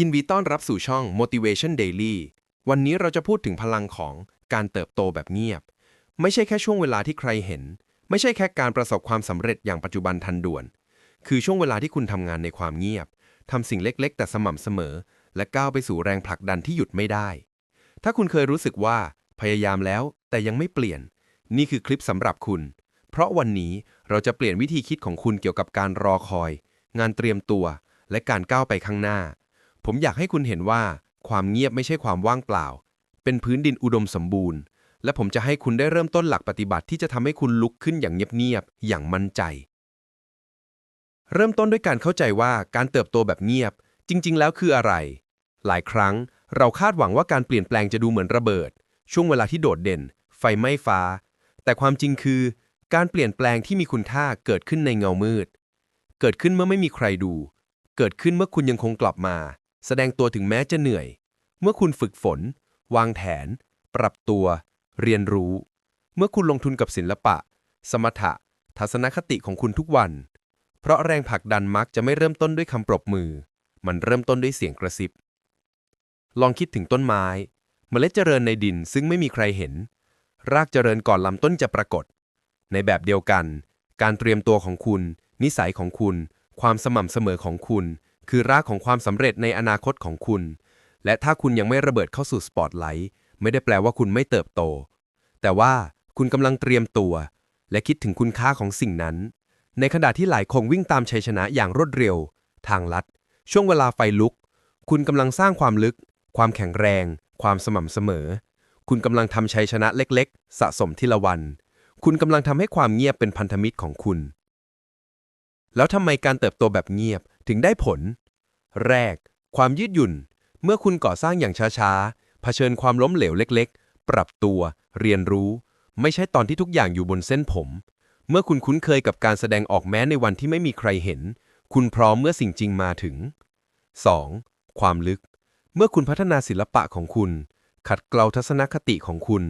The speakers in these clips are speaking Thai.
ยินดีต้อนรับสู่ช่อง Motivation Daily วันนี้เราจะพูดถึงพลังของการเติบโตแบบเงียบ ไม่ใช่แค่ช่วงเวลาที่ใครเห็น ไม่ใช่แค่การประสบความสำเร็จอย่างปัจจุบันทันด่วน คือช่วงเวลาที่คุณทำงานในความเงียบทำสิ่งเล็กๆ แต่สม่ำเสมอ และก้าวไปสู่แรงผลักดันที่หยุดไม่ได้ ถ้าคุณเคยรู้สึกว่าพยายามแล้วแต่ยังไม่เปลี่ยน นี่คือคลิปสำหรับคุณ เพราะวันนี้เราจะเปลี่ยนวิธีคิดของคุณเกี่ยวกับการรอคอย งานเตรียมตัว และการก้าวไปข้างหน้า ผมอยากให้คุณเห็นว่าความเงียบไม่ใช่ความว่างเปล่า เป็นพื้นดินอุดมสมบูรณ์ และผมจะให้คุณได้เริ่มต้นหลักปฏิบัติที่จะทำให้คุณลุกขึ้นอย่างเงียบๆอย่างมั่นใจ เริ่มต้นด้วยการเข้าใจว่าการเติบโตแบบเงียบ จริง ๆ แล้วคืออะไร หลายครั้งเราคาดหวังว่าการเปลี่ยนแปลงจะดูเหมือนระเบิด ช่วงเวลาที่โดดเด่น ไฟไหม้ฟ้า แต่ความจริงคือ การเปลี่ยนแปลงที่มีคุณค่าเกิดขึ้นในเงามืด เกิดขึ้นเมื่อไม่มีใครดู เกิดขึ้นเมื่อคุณยังคงกลับมา แสดงตัวถึงแม้จะเหนื่อย เมื่อคุณฝึกฝน วางแผน ปรับตัว เรียนรู้ เมื่อคุณลงทุนกับศิลปะ สมถะ ทัศนคติของคุณทุกวัน เพราะแรงผลักดันมักจะไม่เริ่มต้นด้วยคำปรบมือ มันเริ่มต้นด้วยเสียงกระซิบ ลองคิดถึงต้นไม้ เมล็ดเจริญในดินซึ่งไม่มีใครเห็น รากเจริญก่อนลำต้นจะปรากฏ ในแบบเดียวกัน การเตรียมตัวของคุณ นิสัยของคุณ ความสม่ำเสมอของคุณ คือรากของความสำเร็จในอนาคตของคุณ และถ้าคุณยังไม่ระเบิดเข้าสู่สปอตไลท์ไม่ได้แปลว่าคุณไม่เติบโต แต่ว่าคุณกำลังเตรียมตัว และคิดถึงคุณค่าของสิ่งนั้น ในขณะที่หลายคงวิ่งตามชัยชนะอย่างรวดเร็ว ทางลัด ช่วงเวลาไฟลุก คุณกำลังสร้างความลึก ความแข็งแรง ความสม่ำเสมอ คุณกำลังทำชัยชนะเล็กๆ สะสมทีละวัน คุณกำลังทำให้ความเงียบเป็นพันธมิตรของคุณ แล้วทำไมการเติบโตแบบเงียบ ถึงได้ผล แรก ความยืดหยุ่น เมื่อคุณก่อสร้างอย่างช้าๆ เผชิญความล้มเหลวเล็กๆ ปรับตัว เรียนรู้ ไม่ใช่ตอนที่ทุกอย่างอยู่บนเส้นผม เมื่อคุณคุ้นเคยกับการแสดงออกแม้ในวันที่ไม่มีใครเห็น คุณพร้อมเมื่อสิ่งจริงมาถึง 2. ความลึก เมื่อคุณพัฒนาศิลปะของคุณ ขัดเกลาทัศนคติของคุณ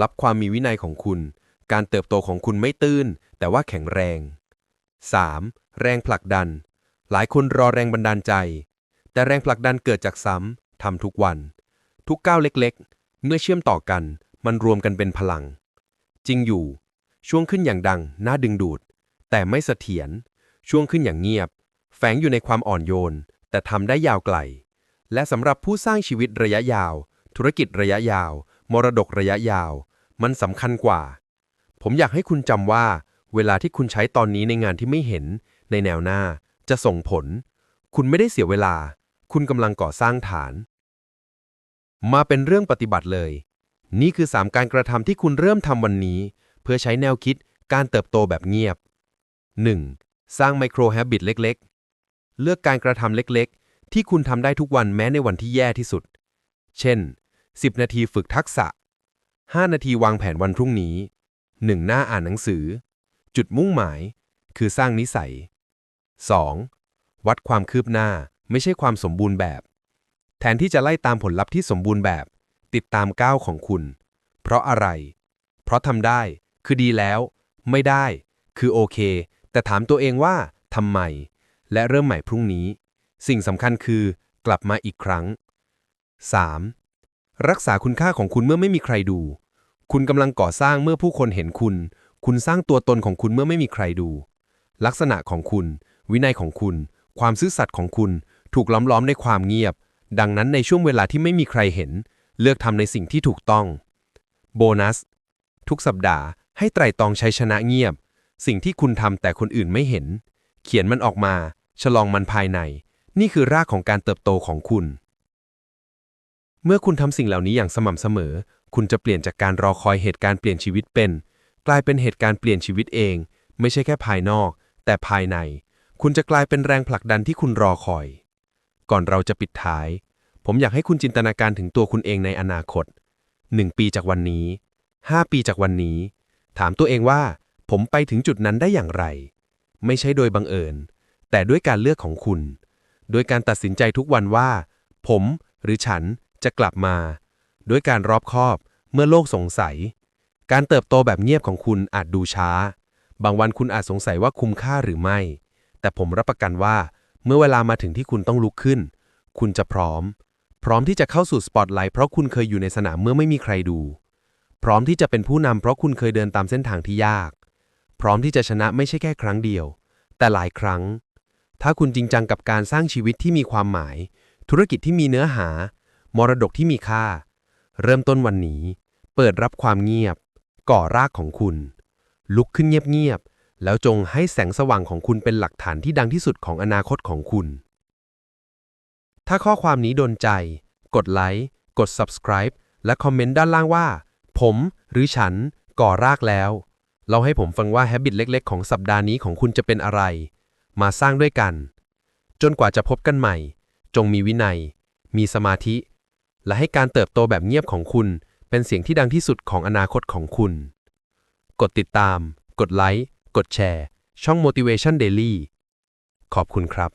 รับความมีวินัยของคุณ การเติบโตของคุณไม่ตื้น แต่ว่าแข็งแรง 3. แรงผลักดัน หลายคนรอแรงบันดาลใจ แต่แรงผลักดันเกิดจากซ้ำทำทุกวัน ทุกก้าวเล็กๆ เมื่อเชื่อมต่อกัน มันรวมกันเป็นพลัง จริงอยู่ ช่วงขึ้นอย่างดัง น่าดึงดูด แต่ไม่เสถียร ช่วงขึ้นอย่างเงียบ แฝงอยู่ในความอ่อนโยน แต่ทำได้ยาวไกล และสำหรับผู้สร้างชีวิตระยะยาว ธุรกิจระยะยาว มรดกระยะยาว มันสำคัญกว่า ผมอยากให้คุณจำว่า เวลาที่คุณใช้ตอนนี้ในงานที่ไม่เห็น ในแนวหน้า จะส่งผล คุณไม่ได้เสียเวลา คุณกำลังก่อสร้างฐาน มาเป็นเรื่องปฏิบัติเลย นี่คือ 3 การกระทำที่คุณเริ่มทำวันนี้ เพื่อใช้แนวคิดการเติบโตแบบเงียบ 1. สร้างไมโครแฮบิตเล็ก ๆ เลือกการกระทำเล็ก ๆ ที่คุณทำได้ทุกวันแม้ในวันที่แย่ที่สุด เช่น 10 นาทีฝึกทักษะ 5 นาทีวางแผนวันพรุ่งนี้ 1 หน้าอ่านหนังสือ จุดมุ่งหมาย คือสร้างนิสัย 2. วัดความคืบหน้าไม่ใช่ความสมบูรณ์แบบ แทนที่จะไล่ตามผลลัพธ์ที่สมบูรณ์แบบ ติดตามก้าวของคุณ เพราะอะไร เพราะทำได้ คือดีแล้ว ไม่ได้ คือโอเค แต่ถามตัวเองว่าทำไม และเริ่มใหม่พรุ่งนี้ สิ่งสำคัญคือกลับมาอีกครั้ง 3. รักษาคุณค่าของคุณเมื่อไม่มีใครดู คุณกำลังก่อสร้างเมื่อผู้คนเห็นคุณ คุณสร้างตัวตนของคุณเมื่อไม่มีใครดู ลักษณะของคุณ วินัยของคุณ ความซื่อสัตย์ของคุณ ถูกล้อมล้อมในความเงียบ ดังนั้นในช่วงเวลาที่ไม่มีใครเห็น เลือกทำในสิ่งที่ถูกต้อง โบนัส ทุกสัปดาห์ให้ไตร่ตรองใช้ชนะเงียบ สิ่งที่คุณทำแต่คนอื่นไม่เห็น เขียนมันออกมา ฉลองมันภายใน นี่คือรากของการเติบโตของคุณ เมื่อคุณทำสิ่งเหล่านี้อย่างสม่ำเสมอ คุณจะเปลี่ยนจากการรอคอยเหตุการณ์เปลี่ยนชีวิตเป็น กลายเป็นเหตุการณ์เปลี่ยนชีวิตเอง ไม่ใช่แค่ภายนอก แต่ภายใน คุณจะกลายเป็นแรงผลักดันที่คุณรอคอย ก่อนเราจะปิดท้าย ผมอยากให้คุณจินตนาการถึงตัวคุณเองในอนาคต 1 ปีจากวันนี้ 5 ปีจากวันนี้ ถามตัวเองว่า ผมไปถึงจุดนั้นได้อย่างไร ไม่ใช่โดยบังเอิญ แต่ด้วยการเลือกของคุณ โดยการตัดสินใจทุกวันว่า ผมหรือฉันจะกลับมา ด้วยการรอบคอบเมื่อโลกสงสัย การเติบโตแบบเงียบของคุณอาจดูช้า บางวันคุณอาจสงสัยว่าคุ้มค่าหรือไม่ แต่ผมรับประกันว่า เมื่อเวลามาถึงที่คุณต้องลุกขึ้น คุณจะพร้อม พร้อมที่จะเข้าสู่สปอตไลท์เพราะคุณเคยอยู่ในสนามเมื่อไม่มีใครดู พร้อมที่จะเป็นผู้นำเพราะคุณเคยเดินตามเส้นทางที่ยาก พร้อมที่จะชนะไม่ใช่แค่ครั้งเดียว แต่หลายครั้ง ถ้าคุณจริงจังกับการสร้างชีวิตที่มีความหมาย ธุรกิจที่มีเนื้อหา มรดกที่มีค่า เริ่มต้นวันนี้ เปิดรับความเงียบ ก่อรากของคุณ ลุกขึ้นเงียบๆ แล้วจงให้แสงสว่างของคุณเป็นหลักฐานที่ดังที่สุดของอนาคตของคุณ ถ้าข้อความนี้โดนใจ กดไลค์ กด subscribe และคอมเมนต์ด้านล่างว่า ผมหรือฉันก่อรากแล้ว เราให้ผมฟังว่า habit เล็กๆ ของสัปดาห์นี้ของคุณจะเป็นอะไร มาสร้างด้วยกัน จนกว่าจะพบกันใหม่ จงมีวินัย มีสมาธิ และให้การเติบโตแบบเงียบของคุณ เป็นเสียงที่ดังที่สุดของอนาคตของคุณ กดติดตาม กดไลค์ กดแชร์ ช่อง motivation daily ขอบคุณครับ